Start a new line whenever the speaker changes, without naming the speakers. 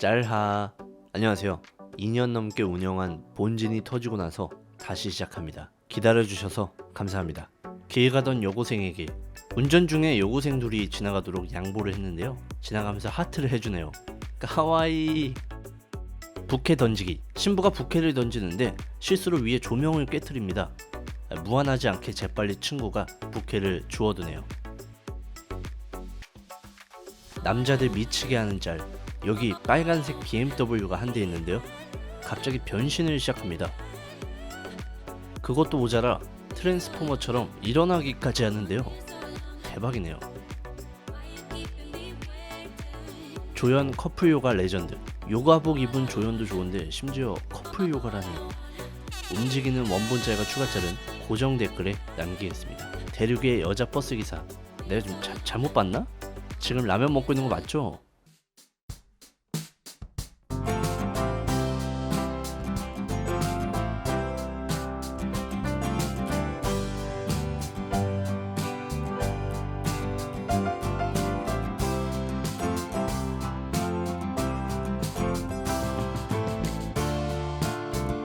짤하. 안녕하세요. 2년 넘게 운영한 본진이 터지고 나서 다시 시작합니다. 기다려주셔서 감사합니다. 길 가던 여고생에게 운전 중에 여고생 둘이 지나가도록 양보를 했는데요. 지나가면서 하트를 해주네요. 까와이. 부케 던지기. 신부가 부케를 던지는데 실수로 위에 조명을 깨뜨립니다. 무한하지 않게 재빨리 친구가 부케를 주워두네요. 남자들 미치게 하는 짤 여기 빨간색 BMW가 한 대 있는데요. 갑자기 변신을 시작합니다. 그것도 모자라 트랜스포머처럼 일어나기까지 하는데요. 대박이네요. 조연 커플 요가 레전드. 요가복 입은 조연도 좋은데 심지어 커플 요가라니 움직이는 원본 짤과 추가 짤은 고정 댓글에 남기겠습니다. 대륙의 여자 버스 기사. 내가 좀 자- 잘못 봤나? 지금 라면 먹고 있는 거 맞죠?